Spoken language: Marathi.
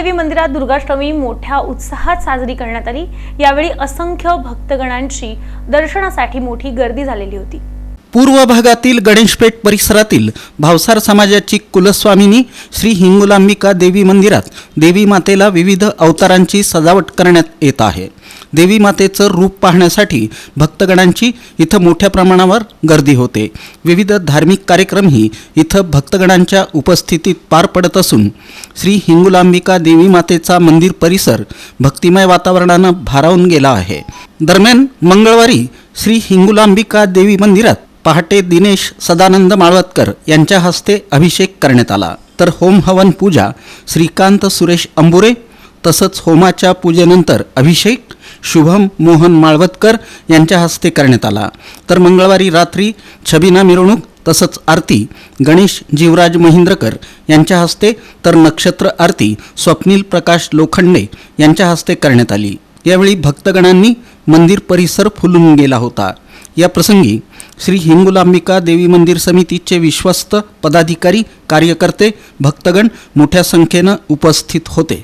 देवी मंदिरात दुर्गाष्टमी मोठ्या उत्साहात साजरी करण्यात आली. यावेळी असंख्य भक्तगणांची दर्शनासाठी मोठी गर्दी झालेली होती. पूर्व भागातील गणेशपेठ परिसरातील भावसार समाजाची कुलस्वामिनी श्री हिंगुलांबिका देवी मंदिरात देवी मातेला विविध अवतारांची सजावट करण्यात येत आहे. देवी मातेचं रूप पाहण्यासाठी भक्तगणांची इथं मोठ्या प्रमाणावर गर्दी होते. विविध धार्मिक कार्यक्रमही इथं भक्तगणांच्या उपस्थितीत पार पडत असून श्री हिंगुलांबिका देवी मातेचा मंदिर परिसर भक्तिमय वातावरणानं भारावून गेला आहे. दरम्यान मंगळवारी श्री हिंगुलांबिका देवी मंदिरात पहाटे दिनेश सदानंद माळवतकर यांच्या हस्ते अभिषेक करण्यात आला. तर होम हवन पूजा श्रीकांत सुरेश अंबुरे तसंच होमाच्या पूजेनंतर अभिषेक शुभम मोहन माळवतकर यांच्या हस्ते करण्यात आला. तर मंगळवारी रात्री छबिना मिरवणूक तसंच आरती गणेश जीवराज महिंद्रकर यांच्या हस्ते तर नक्षत्र आरती स्वप्नील प्रकाश लोखंडे यांच्या हस्ते करण्यात आली. यावेळी भक्तगणांनी मंदिर परिसर फुलून गेला होता. या प्रसंगी श्री हिंगुलांबिका देवी मंदिर समितीचे विश्वस्त पदाधिकारी कार्यकर्ते भक्तगण मोठ्या संख्येनं उपस्थित होते.